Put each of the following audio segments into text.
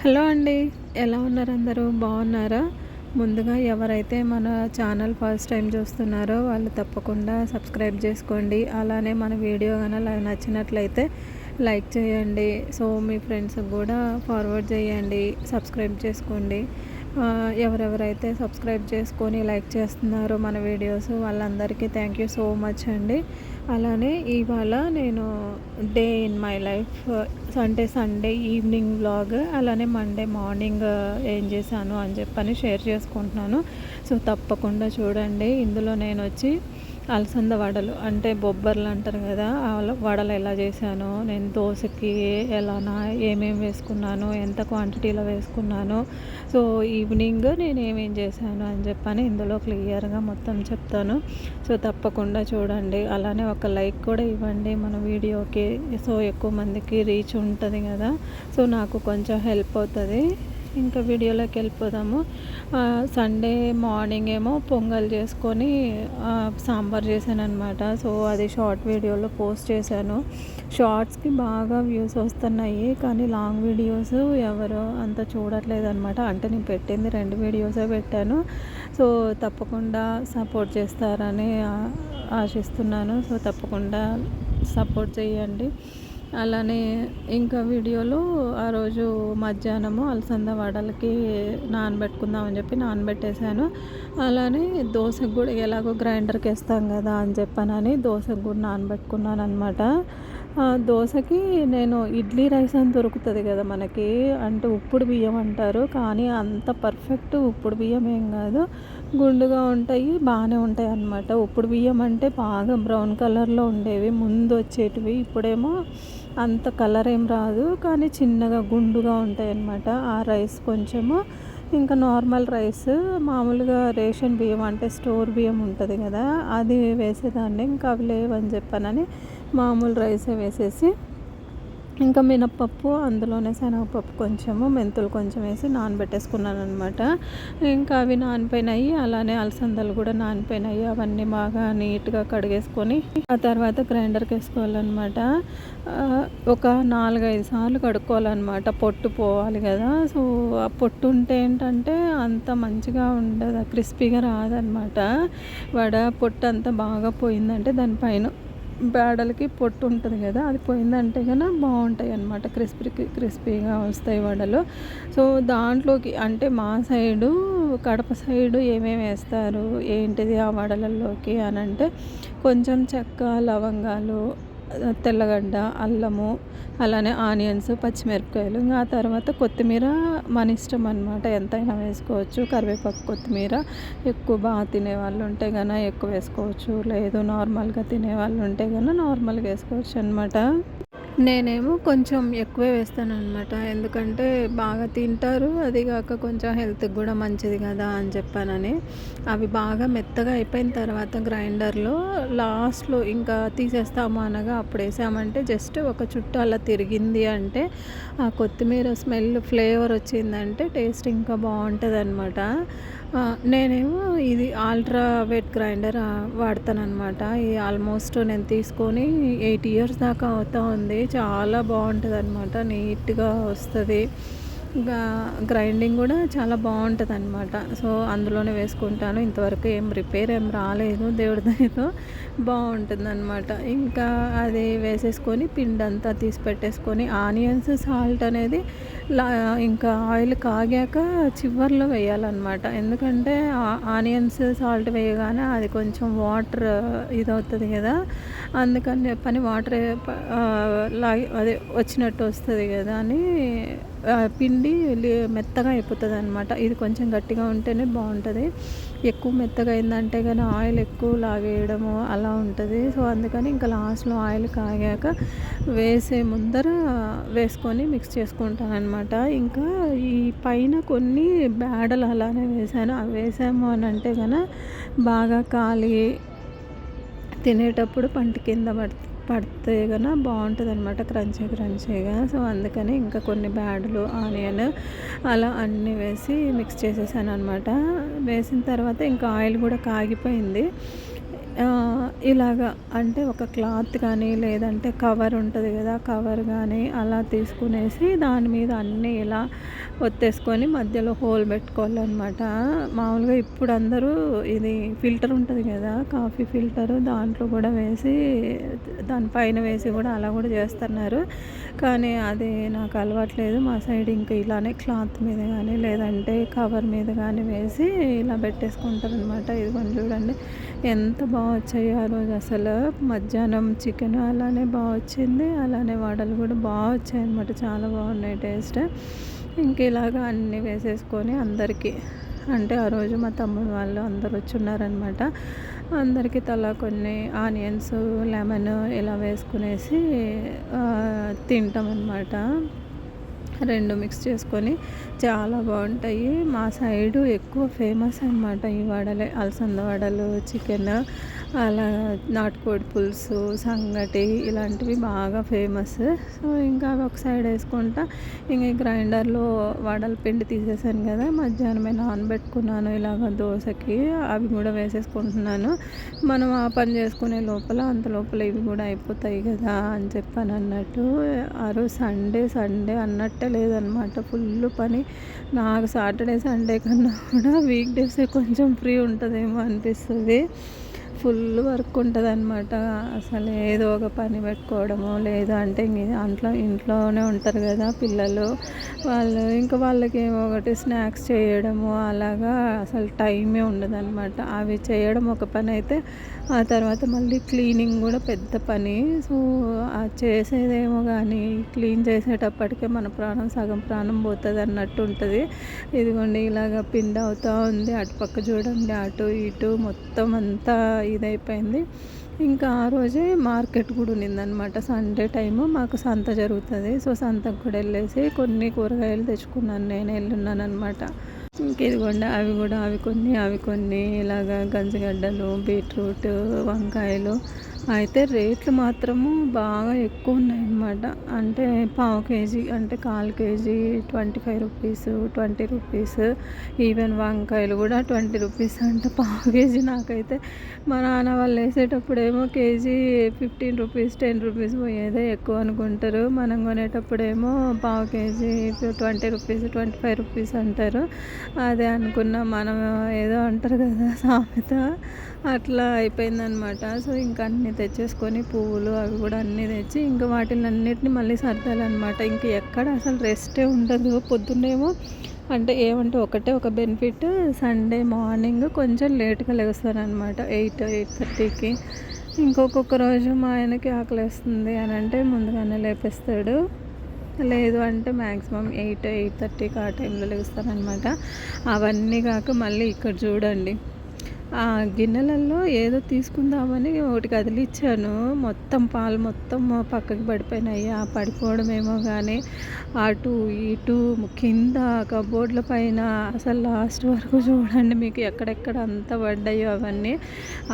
Hello అండి. ఎలా ఉన్నారు అందరూ? బాగున్నారా? ముందుగా ఎవరైతే మన ఛానల్ ఫస్ట్ టైం చూస్తున్నారో వాళ్ళు తప్పకుండా సబ్స్క్రైబ్ చేసుకోండి. అలానే మన వీడియో కనుక నచ్చినట్లయితే లైక్ చేయండి. సో మీ ఫ్రెండ్స్కి కూడా ఫార్వర్డ్ చేయండి. సబ్స్క్రైబ్ చేసుకోండి. ఎవరెవరైతే సబ్స్క్రైబ్ చేసుకొని లైక్ చేస్తున్నారో మన వీడియోస్ వాళ్ళందరికీ థ్యాంక్ యూ సో మచ్ అండి. అలానే ఇవాళ నేను day in my life Sunday Sunday evening vlog అలానే మండే మార్నింగ్ ఏం చేశాను అని చెప్పని షేర్ చేసుకుంటున్నాను. సో తప్పకుండా చూడండి. ఇందులో నేను వచ్చి అలసంద వడలు. అంటే బొబ్బర్లు అంటారు కదా వడలు ఎలా చేశాను నేను దోశకి ఎలానా ఏమేమి వేసుకున్నాను ఎంత క్వాంటిటీలో వేసుకున్నాను. సో ఈవినింగ్ నేను ఏమేం చేశాను అని చెప్పని ఇందులో క్లియర్గా మొత్తం చెప్తాను. సో తప్పకుండా చూడండి. అలానే ఒక లైక్ కూడా ఇవ్వండి. మన వీడియోకి సో ఎక్కువ మందికి రీచ్ ఉంటుంది కదా. సో నాకు కొంచెం హెల్ప్ అవుతుంది. ఇంకా వీడియోలోకి వెళ్ళిపోదాము. సండే మార్నింగ్ ఏమో పొంగల్ చేసుకొని సాంబార్ చేశాను అనమాట సో అది షార్ట్ వీడియోలో పోస్ట్ చేశాను. షార్ట్స్కి బాగా వ్యూస్ వస్తున్నాయి కానీ లాంగ్ వీడియోస్ ఎవరు అంత చూడట్లేదు అనమాట అంటే నేను పెట్టింది రెండు వీడియోసే పెట్టాను. సో తప్పకుండా సపోర్ట్ చేస్తారని ఆశిస్తున్నాను. సో తప్పకుండా సపోర్ట్ చేయండి. అలానే ఇంకా వీడియోలో ఆ రోజు మధ్యాహ్నము అలసంద వడలకి నానబెట్టుకుందామని చెప్పి నానబెట్టేశాను. అలానే దోశకు కూడా ఎలాగో గ్రైండర్కి వేస్తాం కదా అని చెప్పానని దోశకు కూడా నానబెట్టుకున్నాను అనమాట దోశకి నేను ఇడ్లీ రైస్ అని దొరుకుతుంది కదా మనకి అంటే ఉప్పుడు బియ్యం అంటారు. కానీ అంత పర్ఫెక్ట్ ఉప్పుడు బియ్యం ఏం కాదు. గుండుగా ఉంటాయి బాగానే ఉంటాయి అన్నమాట. ఉప్పుడు బియ్యం అంటే బాగా బ్రౌన్ కలర్లో ఉండేవి. ముందు వచ్చేటివి ఇప్పుడేమో అంత కలర్ ఏం రాదు. కానీ చిన్నగా గుండుగా ఉంటాయి అన్నమాట. ఆ రైస్ కొంచెము ఇంకా నార్మల్ రైస్ మామూలుగా రేషన్ బియ్యం అంటే స్టోర్ బియ్యం ఉంటుంది కదా అది వేసేదాన్ని. ఇంకా అవి లేవని చెప్పానని మామూలు రైసే వేసేసి ఇంకా మినప్పప్పు అందులోనే శనగపప్పు కొంచెము మెంతులు కొంచెం వేసి నానబెట్టేసుకున్నాను అనమాట ఇంకా అవి నానిపోయినాయి. అలానే అలసందలు కూడా నానిపోయినాయి. అవన్నీ బాగా నీట్గా కడిగేసుకొని ఆ తర్వాత గ్రైండర్కి వేసుకోవాలన్నమాట. ఒక నాలుగైదు సార్లు కడుక్కోవాలన్నమాట. పొట్టు పోవాలి కదా. సో ఆ పొట్టు ఉంటే ఏంటంటే అంత మంచిగా ఉండదు. క్రిస్పీగా రాదనమాట వడ పొట్టు అంతా బాగా పోయిందంటే దానిపైన బేడలకి పొట్టు ఉంటుంది కదా అది పోయిందంటే కన్నా బాగుంటాయి అన్నమాట. క్రిస్పీ క్రిస్పీగా వస్తాయి వడలు. సో దాంట్లోకి అంటే మా సైడు కడప సైడు ఏమేమి వేస్తారు ఏంటిది ఆ వడలలోకి అని అంటే కొంచెం చెక్క లవంగాలు తెల్లగడ్డ అల్లము అలానే ఆనియన్స్ పచ్చిమిరపకాయలు. ఇంకా ఆ తర్వాత కొత్తిమీర మన ఇష్టం అనమాట ఎంతైనా వేసుకోవచ్చు. కరివేపాకు కొత్తిమీర ఎక్కువ బాగా తినే వాళ్ళు ఉంటే కన్నా ఎక్కువ వేసుకోవచ్చు. లేదు నార్మల్గా తినే వాళ్ళు ఉంటే కన్నా నార్మల్గా వేసుకోవచ్చు అనమాట నేనేమో కొంచెం ఎక్కువే వేస్తాను అనమాట ఎందుకంటే బాగా తింటారు అది కాక కొంచెం హెల్త్కి కూడా మంచిది కదా అని చెప్పానని. అవి బాగా మెత్తగా అయిపోయిన తర్వాత గ్రైండర్లో లాస్ట్లో ఇంకా తీసేస్తాము అనగా అప్పుడు వేసామంటే జస్ట్ ఒక చుట్టూ అలా తిరిగింది అంటే ఆ కొత్తిమీర స్మెల్ ఫ్లేవర్ వచ్చిందంటే టేస్ట్ ఇంకా బాగుంటుంది అనమాట నేనేమో ఇది ఆల్ట్రా వెట్ గ్రైండర్ వాడతానమాట ఈ ఆల్మోస్ట్ నేను తీసుకొని ఎయిట్ ఇయర్స్ దాకా అవుతా ఉంది. చాలా బాగుంటుంది అనమాట నీట్గా వస్తుంది. గ్రైండింగ్ కూడా చాలా బాగుంటుంది అనమాట సో అందులోనే వేసుకుంటాను. ఇంతవరకు ఏం రిపేర్ ఏం రాలేదు. దేవుడి దయతో బాగుంటుంది అనమాట ఇంకా అది వేసేసుకొని పిండి అంతా తీసి పెట్టేసుకొని ఆనియన్స్ సాల్ట్ అనేది ఇంకా ఆయిల్ కాగాక చివర్లో వేయాలన్నమాట. ఎందుకంటే ఆనియన్స్ సాల్ట్ వేయగానే అది కొంచెం వాటర్ ఇది అవుతుంది కదా. అందుకని చెప్పని వాటర్ లాగి అదే వచ్చినట్టు వస్తుంది కదా అని పిండి మెత్తగా అయిపోతుంది అనమాట ఇది కొంచెం గట్టిగా ఉంటేనే బాగుంటుంది. ఎక్కువ మెత్తగా అయిందంటే కానీ ఆయిల్ ఎక్కువ లాగేయడము అలా ఉంటుంది. సో అందుకని ఇంకా లాస్ట్లో ఆయిల్ కాగాక వేసే ముందర వేసుకొని మిక్స్ చేసుకుంటాను అనమాట అనమాట ఇంకా ఈ పైన కొన్ని బ్యాడలు అలానే వేసాను అవి వేసాము అని అంటే కనుక బాగా కాలి తినేటప్పుడు పంట కింద పడుతుంది పడితే కనుక బాగుంటుంది అనమాట క్రంచీ క్రంచీగా. సో అందుకని ఇంకా కొన్ని బ్యాడ్లు ఆనియన్ అలా అన్నీ వేసి మిక్స్ చేసేసాను అనమాట వేసిన తర్వాత ఇంకా ఆయిల్ కూడా కాగిపోయింది. ఇలాగా అంటే ఒక క్లాత్ కానీ లేదంటే కవర్ ఉంటుంది కదా కవర్ కానీ అలా తీసుకునేసి దాని మీద అన్నీ ఇలా ఒత్తేసుకొని మధ్యలో హోల్ పెట్టుకోవాలన్నమాట. మామూలుగా ఇప్పుడు అందరూ ఇది ఫిల్టర్ ఉంటుంది కదా కాఫీ ఫిల్టర్ దాంట్లో కూడా వేసి దానిపైన వేసి కూడా అలా కూడా చేస్తున్నారు. కానీ అది నాకు అలవాట్లేదు. మా సైడ్ ఇంకా ఇలానే క్లాత్ మీద కానీ లేదంటే కవర్ మీద కానీ వేసి ఇలా పెట్టేసుకుంటారనమాట ఇది కొంచెం చూడండి ఎంత బాగుంది బాగా వచ్చాయి ఆ రోజు. అసలు మధ్యాహ్నం చికెన్ అలానే బాగా వచ్చింది అలానే వడలు కూడా బాగా వచ్చాయి అనమాట చాలా బాగున్నాయి టేస్ట్. ఇంక ఇలాగా అన్నీ వేసేసుకొని అందరికీ అంటే ఆ రోజు మా తమ్ముడు వాళ్ళు అందరు వచ్చి ఉన్నారనమాట అందరికీ తలా కొన్ని ఆనియన్స్ లెమన్ ఇలా వేసుకునేసి తింటాం అనమాట రెండు మిక్స్ చేసుకొని చాలా బాగుంటాయి. మా సైడు ఎక్కువ ఫేమస్ అనమాట ఈ వడలే అలసంద వడలు చికెన్ అలా నాటుకోడి పులుసు సంగటి ఇలాంటివి బాగా ఫేమస్ సో ఇంకా అవి ఒక సైడ్ వేసుకుంటా. ఇంక గ్రైండర్లో వడల పిండి తీసేసాను కదా మధ్యాహ్నమే నానబెట్టుకున్నాను ఇలాగ దోశకి అవి కూడా వేసేసుకుంటున్నాను. మనం ఆ పని చేసుకునే లోపల అంత లోపల ఇవి కూడా అయిపోతాయి కదా అని చెప్పాను అన్నట్టు. ఆ రోజు సండే సండే అన్నట్టే లేదనమాట ఫుల్ పని. నాకు సాటర్డే సండే కన్నా కూడా వీక్ డేస్ కొంచెం ఫ్రీ ఉంటుందేమో అనిపిస్తుంది. ఫుల్ వర్క్ ఉంటుంది అనమాట అసలు ఏదో ఒక పని పెట్టుకోవడము లేదు అంటే దాంట్లో ఇంట్లోనే ఉంటారు కదా పిల్లలు. వాళ్ళు ఇంకా వాళ్ళకి ఏమో ఒకటి స్నాక్స్ చేయడము అలాగా అసలు టైమే ఉండదు అనమాట అవి చేయడం ఒక పని అయితే ఆ తర్వాత మళ్ళీ క్లీనింగ్ కూడా పెద్ద పని. సో చేసేదేమో కానీ క్లీన్ చేసేటప్పటికే మన ప్రాణం సగం ప్రాణం పోతుంది అన్నట్టు ఉంటుంది. ఇదిగోండి ఇలాగ పిండి అవుతూ ఉంది. అటుపక్క చూడండి అటు ఇటు మొత్తం అంతా ఇదైపోయింది. ఇంకా ఆ రోజే మార్కెట్ కూడా ఉన్నిందనమాట సండే టైము మాకు సంత జరుగుతుంది. సో సంతకు కూడా వెళ్ళేసి కొన్ని కూరగాయలు తెచ్చుకున్నాను. నేను వెళ్ళున్నాను అనమాట ఇంక ఇదిగోండి అవి కూడా అవి కొన్ని అవి కొన్ని. ఇలాగా గంజగడ్డలు బీట్రూట్ వంకాయలు అయితే రేట్లు మాత్రము బాగా ఎక్కువ ఉన్నాయన్నమాట అంటే పావు కేజీ అంటే call K G twenty five rupees twenty rupees even వంకాయలు కూడా ట్వంటీ రూపీస్ అంటే పావు కేజీ. నాకైతే మా నాన్న వాళ్ళు వేసేటప్పుడేమో K G fifteen rupees ten rupees పోయేదే ఎక్కువ అనుకుంటారు. మనం కొనేటప్పుడేమో పావు K G twenty rupees twenty five rupees అంటారు. అదే అనుకున్నా మనం ఏదో అంటారు కదా సామెత. అట్లా అయిపోయిందనమాట సో ఇంకా అన్ని తెచ్చేసుకొని పువ్వులు అవి కూడా అన్నీ తెచ్చి ఇంకా వాటిని అన్నిటిని మళ్ళీ సర్దాలన్నమాట. ఇంకా ఎక్కడ అసలు రెస్టే ఉండదు. పొద్దున్నేమో అంటే ఏమంటే ఒకటే ఒక బెనిఫిట్ సండే మార్నింగ్ కొంచెం లేట్గా లేస్తారనమాట ఎయిట్ ఎయిట్ థర్టీకి. ఇంకొకొక్క రోజు మా ఆయనకి ఆకలి వేస్తుంది అని అంటే ముందుగానే లేపేస్తాడు. లేదు అంటే మ్యాక్సిమం ఎయిట్ ఎయిట్ థర్టీకి ఆ టైంలో లేస్తారనమాట అవన్నీ కాక మళ్ళీ ఇక్కడ చూడండి. గిన్నెలలో ఏదో తీసుకుందామని ఒకటి కదిలిచ్చాను. మొత్తం పాలు మొత్తం పక్కకి పడిపోయినాయి. ఆ పడిపోవడం ఏమో కానీ అటు ఇటు కింద కబోర్డ్ల పైన అసలు లాస్ట్ వరకు చూడండి మీకు ఎక్కడెక్కడ అంత పడ్డాయో అవన్నీ.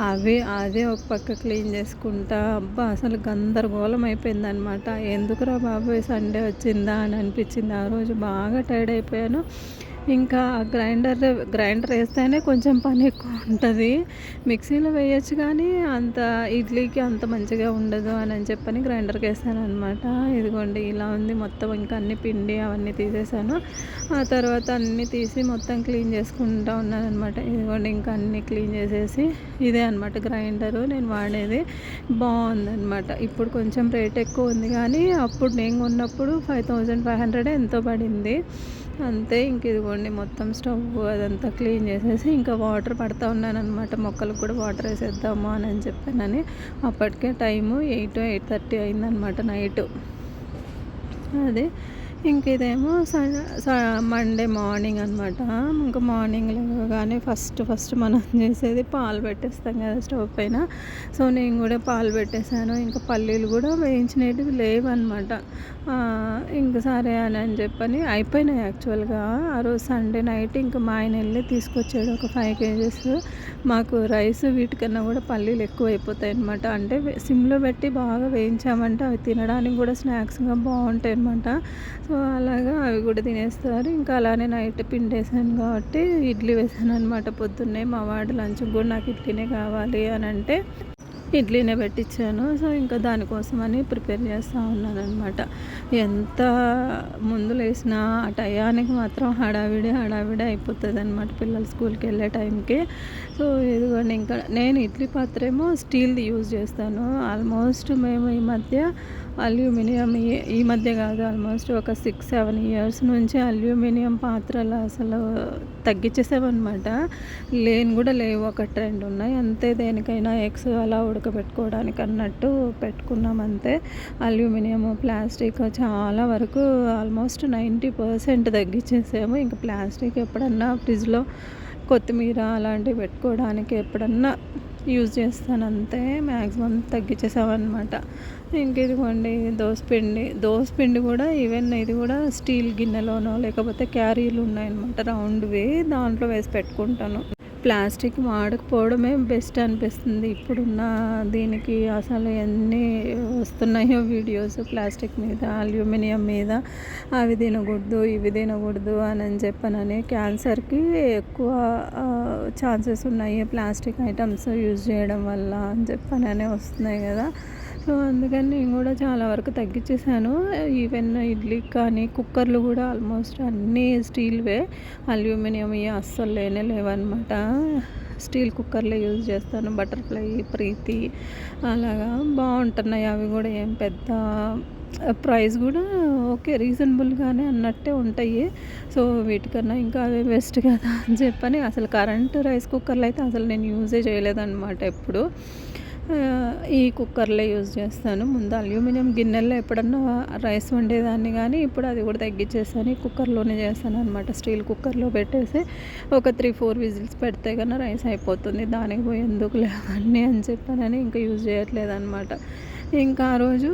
అవి అదే ఒక పక్క క్లీన్ చేసుకుంటా. అబ్బా అసలు గందరగోళం అయిపోయింది అనమాట ఎందుకురా బాబోయ్ సండే వచ్చిందా అని అనిపించింది. ఆ రోజు బాగా టైర్డ్ అయిపోయాను. ఇంకా గ్రైండర్ గ్రైండర్ వేస్తేనే కొంచెం పని ఎక్కువ ఉంటుంది. మిక్సీలో వేయచ్చు కానీ అంత ఇడ్లీకి అంత మంచిగా ఉండదు అని అని చెప్పని గ్రైండర్కి వేస్తాను అనమాట ఇదిగోండి ఇలా ఉంది మొత్తం ఇంకా అన్ని పిండి అవన్నీ తీసేసాను. ఆ తర్వాత అన్నీ తీసి మొత్తం క్లీన్ చేసుకుంటా ఉన్నాను అనమాట ఇదిగోండి ఇంకా అన్నీ క్లీన్ చేసేసి ఇదే అనమాట గ్రైండరు. నేను వాడేది బాగుందనమాట ఇప్పుడు కొంచెం రేట్ ఎక్కువ ఉంది కానీ అప్పుడు నేను కొన్నప్పుడు ఫైవ్ థౌజండ్ ఫైవ్ హండ్రెడ్ ఎంతో పడింది. అంతే ఇంక ఇదిగోండి మొత్తం స్టవ్ అదంతా క్లీన్ చేసేసి ఇంకా వాటర్ పడతా ఉన్నానమాట మొక్కలకు కూడా వాటర్ వేసేద్దాము అని అని చెప్పానని. అప్పటికే టైము ఎయిట్ ఎయిట్ థర్టీ అయిందనమాట నైట్. అదే ఇంక ఇదేమో మండే మార్నింగ్ అనమాట ఇంకా మార్నింగ్ కానీ ఫస్ట్ ఫస్ట్ మనం చేసేది పాలు పెట్టేస్తాం కదా స్టవ్ పైన. సో నేను కూడా పాలు పెట్టేశాను. ఇంకా పల్లీలు కూడా వేయించినవి లేవన్నమాట. ఇంక సరే అని అని చెప్పని అయిపోయినాయి యాక్చువల్గా ఆ రోజు సండే నైట్ ఇంకా మా ఆయన వెళ్ళి తీసుకొచ్చాడు ఒక ఫైవ్ కేజెస్. మాకు రైస్ వీటికన్నా కూడా పల్లీలు ఎక్కువ అయిపోతాయి అనమాట అంటే సిమ్లో పెట్టి బాగా వేయించామంటే అవి తినడానికి కూడా స్నాక్స్గా బాగుంటాయి అనమాట సో అలాగా అవి కూడా తినేస్తారు. ఇంకా అలానే నైట్ పిండి వేసాను కాబట్టి ఇడ్లీ వేసాను అనమాట పొద్దున్నే మా వాడు లంచ్ కూడా నాకు ఇడ్లీనే కావాలి అని అంటే ఇడ్లీనే పెట్టించాను సో ఇంకా దానికోసమని ప్రిపేర్ చేస్తూ ఉన్నాను అనమాట ఎంత ముందు లేసినా ఆ టయానికి మాత్రం హడావిడి హడావిడి అయిపోతుంది అనమాట పిల్లలు స్కూల్కి వెళ్ళే టైంకి. సో ఇదిగోండి ఇంకా నేను ఇడ్లీ పాత్ర ఏమో స్టీల్ది యూజ్ చేస్తాను. ఆల్మోస్ట్ మేము ఈ మధ్య అల్యూమినియం ఈ మధ్య కాదు ఆల్మోస్ట్ ఒక సిక్స్ సెవెన్ ఇయర్స్ నుంచి అల్యూమినియం పాత్రలు అసలు తగ్గించేసామన్నమాట. లేని కూడా లేవు ఒక ట్రెండ్ ఉన్నాయి. అంతే దేనికైనా ఎగ్స్ అలా ఉడకబెట్టుకోవడానికి అన్నట్టు పెట్టుకున్నాం అంతే. అల్యూమినియం ప్లాస్టిక్ చాలా వరకు ఆల్మోస్ట్ నైంటీ పర్సెంట్ తగ్గించేసాము. ఇంకా ప్లాస్టిక్ ఎప్పుడన్నా ఫ్రిడ్జ్లో కొత్తిమీర అలాంటివి పెట్టుకోవడానికి ఎప్పుడన్నా యూజ్ చేస్తాను అంతే మ్యాక్సిమం తగ్గించేసామన్నమాట. ఇంక ఇదిగోండి దోసపిండి దోసపిండి కూడా ఈవెన్ ఇది కూడా స్టీల్ గిన్నెలోనో లేకపోతే క్యారీలు ఉన్నాయన్నమాట రౌండ్వి దాంట్లో వేసి పెట్టుకుంటాను. ప్లాస్టిక్ వాడకపోవడమే బెస్ట్ అనిపిస్తుంది. ఇప్పుడున్న దీనికి అసలు ఎన్ని వస్తున్నాయో వీడియోస్ ప్లాస్టిక్ మీద అల్యూమినియం మీద అవి తినకూడదు ఇవి తినకూడదు అని అని చెప్పనని క్యాన్సర్కి ఎక్కువ ఛాన్సెస్ ఉన్నాయి ప్లాస్టిక్ ఐటమ్స్ యూజ్ చేయడం వల్ల అని చెప్పననే వస్తున్నాయి కదా. సో అందుకని నేను కూడా చాలా వరకు తగ్గించేసాను ఈవెన్ ఇడ్లీ కానీ కుక్కర్లు కూడా ఆల్మోస్ట్ అన్నీ స్టీల్వే. అల్యూమినియం అస్సలు లేనే లేవన్నమాట. స్టీల్ కుక్కర్లే యూజ్ చేస్తాను. బటర్ఫ్లై ప్రీతి అలాగా బాగుంటున్నాయి. అవి కూడా ఏం పెద్ద ప్రైస్ కూడా ఓకే రీజనబుల్గానే అన్నట్టే ఉంటాయి. సో వీటికన్నా ఇంకా అవే బెస్ట్ కదా అని చెప్పని అసలు కరెంట్ రైస్ కుక్కర్లు అయితే అసలు నేను యూజే చేయలేదన్నమాట ఎప్పుడు. ఈ కుక్కర్లే యూజ్ చేస్తాను. ముందు అల్యూమినియం గిన్నెల్లో ఎప్పుడన్నా రైస్ వండేదాన్ని కానీ ఇప్పుడు అది కూడా తగ్గించేసాను ఈ కుక్కర్లోనే చేస్తాను అనమాట స్టీల్ కుక్కర్లో పెట్టేసి ఒక త్రీ ఫోర్ విజిల్స్ పెడితే కన్నా రైస్ అయిపోతుంది. దానికి పోయి ఎందుకు లేవన్నీ అని చెప్పానని ఇంకా యూజ్ చేయట్లేదు అనమాట ఇంకా ఆ రోజు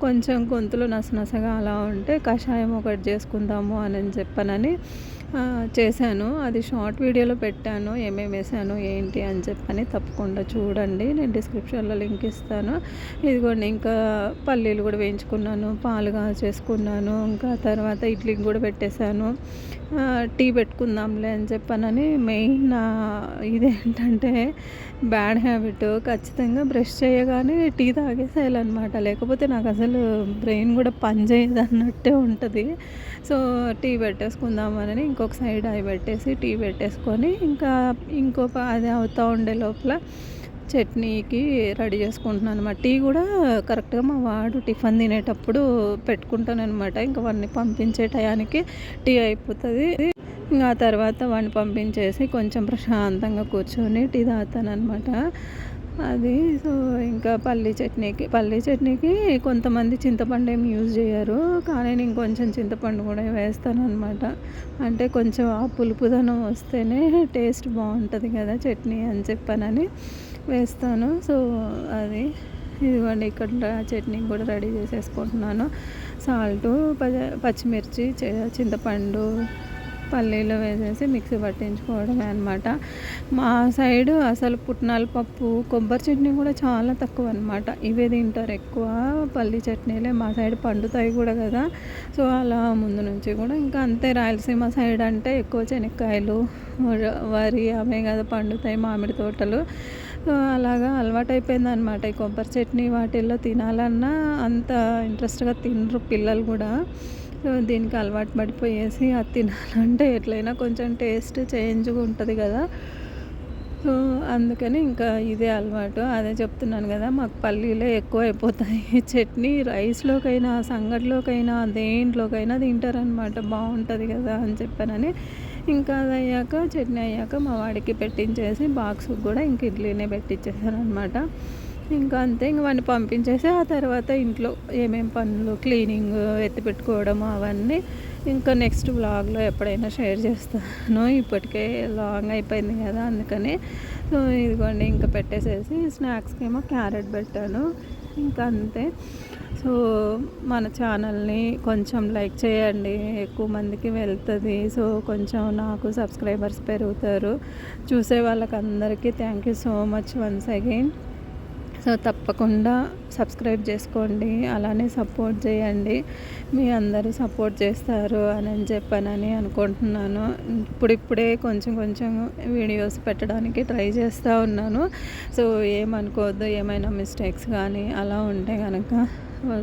కొంచెం గొంతులు నసనసగా అలా ఉంటే కషాయం ఒకటి చేసుకుందాము అని చెప్పానని చేశాను. అది షార్ట్ వీడియోలో పెట్టాను. ఏమేమి వేసాను ఏంటి అని చెప్పని తప్పకుండా చూడండి. నేను డిస్క్రిప్షన్లో లింక్ ఇస్తాను. ఇదిగోండి ఇంకా పల్లీలు కూడా వేయించుకున్నాను. పాలుగా చేసుకున్నాను. ఇంకా తర్వాత ఇడ్లీకి కూడా పెట్టేశాను. టీ పెట్టుకుందాంలే అని చెప్పానని మెయిన్ ఇదేంటంటే బ్యాడ్ హ్యాబిట్. ఖచ్చితంగా బ్రష్ చేయగానే టీ తాగేసేయాలన్నమాట. లేకపోతే నాకు అసలు బ్రెయిన్ కూడా పని చేయదు అన్నట్టే ఉంటుంది. సో టీ పెట్టేసుకుందామని ఇంకొక సైడ్ అవి పెట్టేసి టీ పెట్టేసుకొని ఇంకా ఇంకో అది అవుతూ ఉండే లోపల చట్నీకి రెడీ చేసుకుంటున్నాను అనమాట టీ కూడా కరెక్ట్గా మా వాడు టిఫిన్ తినేటప్పుడు పెట్టుకుంటాను అనమాట ఇంకా వాడిని పంపించే టయానికి టీ అయిపోతుంది. ఇంకా ఆ తర్వాత వాడిని పంపించేసి కొంచెం ప్రశాంతంగా కూర్చొని టీ తాగుతాను అనమాట అది సో ఇంకా పల్లీ చట్నీకి పల్లీ చట్నీకి కొంతమంది చింతపండు ఏమి యూజ్ చేయరు. కానీ నేను కొంచెం చింతపండు కూడా వేస్తాను అనమాట అంటే కొంచెం ఆ పులుపుదనం వస్తేనే టేస్ట్ బాగుంటుంది కదా చట్నీ అని చెప్పానని వేస్తాను. సో అది ఇదిగోండి ఇక్కడ చట్నీ కూడా రెడీ చేసేసుకుంటున్నాను. సాల్టు పచ్చిమిర్చి చింతపండు పల్లీలో వేసేసి మిక్సీ పట్టించుకోవడమే అనమాట మా సైడు అసలు పుట్నాల పప్పు కొబ్బరి చట్నీ కూడా చాలా తక్కువ అనమాట ఇవే తింటారు ఎక్కువ. పల్లీ చట్నీలే మా సైడ్ పండుతాయి కూడా కదా. సో అలా ముందు నుంచి కూడా ఇంకా అంతే. రాయలసీమ సైడ్ అంటే ఎక్కువ శనక్కాయలు వరి అవే కదా పండుతాయి మామిడి తోటలు. అలాగా అలవాటు అనమాట ఈ కొబ్బరి చట్నీ వాటిల్లో తినాలన్నా అంత ఇంట్రెస్ట్గా తినరు పిల్లలు కూడా. దీనికి అలవాటు పడిపోయేసి అది తినాలంటే ఎట్లయినా కొంచెం టేస్ట్ చేంజ్గా ఉంటుంది కదా. సో అందుకని ఇంకా ఇదే అలవాటు. అదే చెప్తున్నాను కదా మాకు పల్లీలే ఎక్కువ అయిపోతాయి చట్నీ రైస్లోకైనా సంగట్లోకైనా దేంట్లోకైనా తింటారనమాట బాగుంటుంది కదా అని చెప్పానని. ఇంకా అది అయ్యాక చట్నీ అయ్యాక మా వాడికి పెట్టించేసి బాక్స్కి కూడా ఇంక ఇడ్లీనే పెట్టించేసాను అనమాట ఇంకా అంతే ఇంక వాడిని పంపించేసి ఆ తర్వాత ఇంట్లో ఏమేం పనులు క్లీనింగ్ ఎత్తి పెట్టుకోవడం అవన్నీ ఇంకా నెక్స్ట్ వ్లాగ్లో ఎప్పుడైనా షేర్ చేస్తాను. ఇప్పటికే లాంగ్ అయిపోయింది కదా అందుకని. సో ఇదిగోండి ఇంకా పెట్టేసేసి స్నాక్స్కి ఏమో క్యారెట్ పెట్టాను. ఇంకా అంతే. సో మన ఛానల్ని కొంచెం లైక్ చేయండి. ఎక్కువ మందికి వెళ్తుంది. సో కొంచెం నాకు సబ్స్క్రైబర్స్ పెరుగుతారు. చూసే వాళ్ళకందరికీ thank you so much once again. So తప్పకుండా సబ్స్క్రైబ్ చేసుకోండి అలానే సపోర్ట్ చేయండి. మీ అందరూ సపోర్ట్ చేస్తారు అని చెప్పానని అనుకుంటున్నాను. ఇప్పుడిప్పుడే కొంచెం కొంచెం వీడియోస్ పెట్టడానికి ట్రై చేస్తూ ఉన్నాను. సో ఏమనుకోవద్దు ఏమైనా మిస్టేక్స్ కానీ అలా ఉంటే కనుక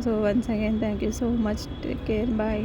so once again thank you so much. Take care. Bye.